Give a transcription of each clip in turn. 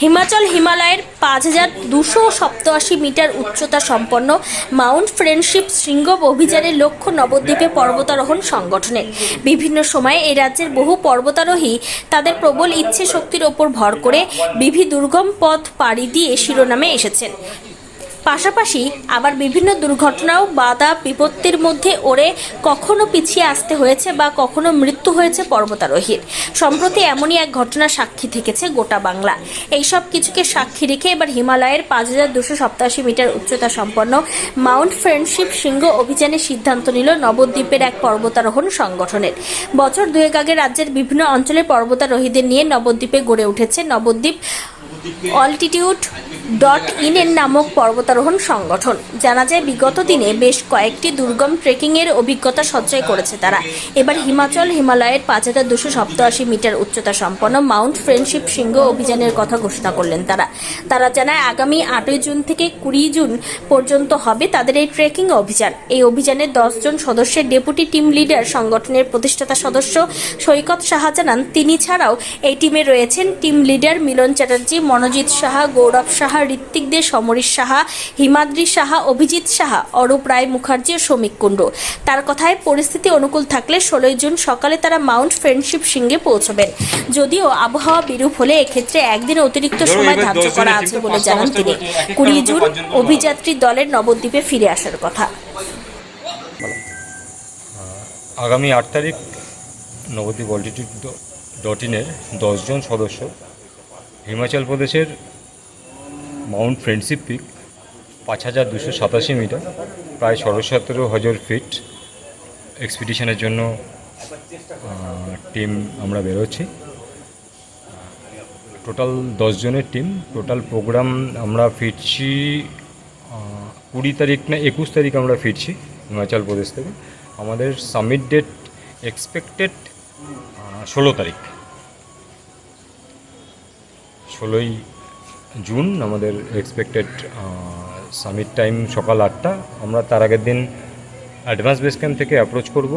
হিমাচল হিমালয়ের পাঁচ হাজার দুশো সপ্তআশি মিটার উচ্চতা সম্পন্ন মাউন্ট ফ্রেন্ডশিপ শৃঙ্গ অভিযানের লক্ষ্য নবদ্বীপে পর্বতারোহণ সংগঠনের বিভিন্ন সময়ে এই রাজ্যের বহু পর্বতারোহী তাদের প্রবল ইচ্ছে শক্তির ওপর ভর করে বিভি দুর্গম পথ পাড়ি দিয়ে শিরোনামে এসেছেন। পাশাপাশি আবার বিভিন্ন দুর্ঘটনাও বাধা বিপত্তির মধ্যে ওরে কখনো পিছিয়ে আসতে হয়েছে বা কখনো মৃত্যু হয়েছে পর্বতারোহীর সম্প্রতি এমনই এক ঘটনার সাক্ষী থেকেছে গোটা বাংলা। এইসব কিছুকে সাক্ষী রেখে এবার হিমালয়ের পাঁচ হাজার দুশো সপ্তাশি মিটার উচ্চতা সম্পন্ন মাউন্ট ফ্রেন্ডশিপ শৃঙ্গ অভিযানের সিদ্ধান্ত নিল নবদ্বীপের এক পর্বতারোহণ সংগঠনের। বছর দুয়েক আগে রাজ্যের বিভিন্ন অঞ্চলের পর্বতারোহীদের নিয়ে নবদ্বীপে গড়ে উঠেছে নবদ্বীপ অল্টিটিউড ডট ইন এর নামক পর্বতারোহণ সংগঠন। জানা যায়, বিগত দিনে বেশ কয়েকটি দুর্গম ট্রেকিংয়ের অভিজ্ঞতা সঞ্চয় করেছে তারা। এবার হিমাচল হিমালয়ের পাঁচ হাজার দুশো সপ্তাশি মিটার উচ্চতা সম্পন্ন মাউন্ট ফ্রেন্ডশিপ শৃঙ্গ অভিযানের কথা ঘোষণা করলেন তারা। তারা জানায়, আগামী আটই জুন থেকে কুড়ি জুন পর্যন্ত হবে তাদের এই ট্রেকিং অভিযান। এই অভিযানের দশজন সদস্যের ডেপুটি টিম লিডার, সংগঠনের প্রতিষ্ঠাতা সদস্য সৈকত সাহা জানান, তিনি ছাড়াও এই টিমে রয়েছেন টিম লিডার মিলন চ্যাটার্জি, মনোজিৎ সাহা, গৌরব সাহা ঋত্বিক দে সমরেশ সাহা হিমাদ্রি সাহা অভিজিৎ সাহা অরূপ রায় মুখার্জি ও শ্রমিক কুণ্ডু। তার কথায় পরিস্থিতি অনুকূল থাকলে ষোলোই জুন সকালে তারা মাউন্ট ফ্রেন্ডশিপ সিংহে পৌঁছবেন। যদিও আবহাওয়া বিরূপ হলে এক্ষেত্রে একদিন অতিরিক্ত সময় ধার্য করা আছে বলে জানান তিনি। কুড়ি জুন অভিযাত্রী দলের নবদ্বীপে ফিরে আসার কথা। আগামী আট তারিখ নবদ্বীপ অল্টিটিউড ডট ইনের দশজন সদস্য হিমাচল প্রদেশের মাউন্ট ফ্রেন্ডশিপ পিক, পাঁচ হাজার দুশো সাতাশি মিটার, প্রায় সাড়ে সতেরো হাজার ফিট এক্সপিডিশনের জন্য টিম আমরা বেরোচ্ছি। টোটাল দশজনের টিম, টোটাল প্রোগ্রাম আমরা ফিরছি কুড়ি তারিখ না একুশ তারিখ আমরা ফিরছি হিমাচল প্রদেশ থেকে। আমাদের সামিট ডেট এক্সপেক্টেড ষোলো তারিখ। ষোলোই জুন আমাদের এক্সপেক্টেড সামিট টাইম সকাল আটটা। আমরা তার আগের দিন অ্যাডভান্স বেস ক্যাম্প থেকে অ্যাপ্রোচ করব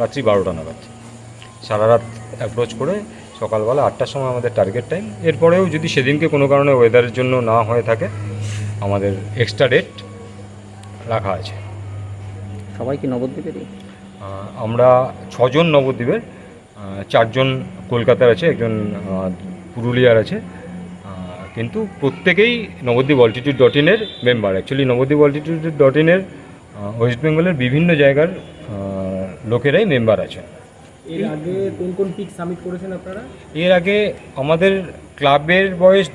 রাত্রি বারোটা নাগাদ। সারা রাত অ্যাপ্রোচ করে সকালবেলা আটটার সময় আমাদের টার্গেট টাইম এরপরেও যদি সেদিনকে কোনো কারণে ওয়েদারের জন্য না হয়ে থাকে আমাদের এক্সট্রা ডেট রাখা আছে। সবাই কি নবদ্বীপেরই? আমরা ছজন নবদ্বীপের চারজন কলকাতার আছে একজন পুরুলিয়ার আছে। কিন্তু প্রত্যেকেই নবদ্বীপ অল্টিটিউড ডট ইনের member actually Nabadwip altitude dot ইনের ওয়েস্ট বেঙ্গলের বিভিন্ন জায়গার লোকেরাই মেম্বার আছেন। এর আগে কোন কোন পিক সাবমিট করেছেন আপনারা? এর আগে আমাদের ক্লাবের বয়স